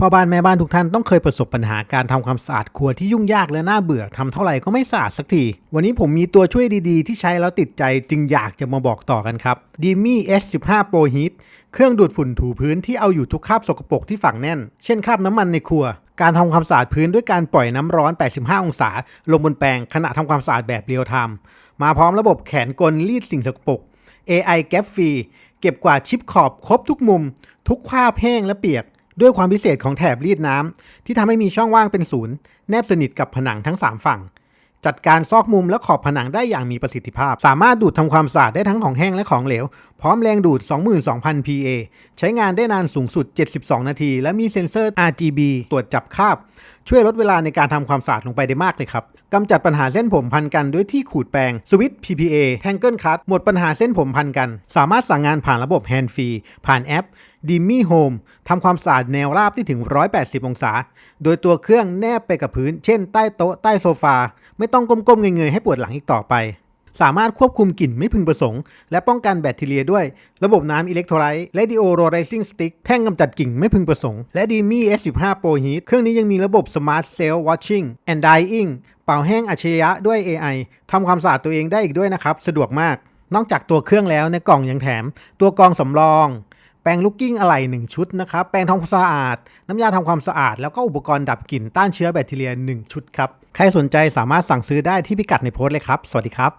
พ่อบ้านแม่บ้านทุกท่านต้องเคยประสบปัญหาการทำความสะอาดครัวที่ยุ่งยากและน่าเบื่อทำเท่าไหร่ก็ไม่สะอาดสักที วันนี้ผมมีตัวช่วยดีๆ ที่ใช้แล้วติดใจจึงอยากจะมาบอกต่อกันครับ d i m i S15 Pro Heat เครื่องดูดฝุ่นถูพื้นที่เอาอยู่ทุกคราบสกปรกที่ฝังแน่น เช่นคราบน้ำมันในครัว การทำความสะอาดพื้นด้วยการปล่อยน้ำร้อน 85 องศา ลงบนแปรงขณะทำความสะอาดแบบเรียลไทม์มาพร้อมระบบแขนกลรีดสิ่งสกปรก AI Gap Free เก็บกวาดชิปขอบครบทุกมุม ทุกคราบแห้งและเปียก ด้วยความพิเศษของแถบรีดน้ำที่ทำให้มีช่องว่างเป็นศูนย์แนบสนิทกับผนังทั้ง 3 ฝั่ง จัดการซอกมุมและขอบผนังได้อย่างมีประสิทธิภาพ สามารถดูดทำความสะอาดได้ทั้งของแห้งและของเหลว พร้อมแรงดูด 22,000 PA ใช้งานได้นานสูงสุด 72 นาที และมีเซ็นเซอร์ RGB ตรวจจับคราบ ช่วยลดเวลาในการทำความสะอาดลงไปได้มากเลยครับกำจัดปัญหาเส้นผมพันกันด้วยที่ขูดแปรงสวิตช์ PPA Tangle Cut หมดปัญหาเส้นผมพันกัน สามารถสั่งงานผ่านระบบ Hand Free ผ่านแอป d i m m y Home ทำความสะอาดแนวราบที่ถึง 180 องศา โดยตัวเครื่องแนบไปกับพื้น เช่นใต้โต๊ะใต้โซฟา ไม่ต้องก้มๆเงยๆให้ปวดหลังอีกต่อไป สามารถควบคุมกลิ่นไม่พึงประสงค์ และป้องกันแบคทีเรียด้วย ระบบน้ำอิเล็กโทรไลต์และ Deodorizing Stick แท่งกำจัดกลิ่นไม่พึงประสงค์ และ d i m i S15 Pro Heat เครื่องนี้ยังมีระบบ Smart Cell Washing and Drying เป่าแห้งอัจฉริยะด้วย AI ทำความสะอาดตัวเองได้อีกด้วยนะครับ สะดวกมาก นอกจากตัวเครื่องแล้วในกล่องยังแถม ตัวกรองสำรอง ปรงลูกกิ้งอะไหล่1ชุดนะครับ แปรงทำความสะอาด น้ำยาทำความสะอาด แล้วก็อุปกรณ์ดับกลิ่นต้านเชื้อแบคทีเรีย 1 ชุดครับ ใครสนใจสามารถสั่งซื้อได้ที่พิกัดในโพสต์เลยครับ สวัสดีครับ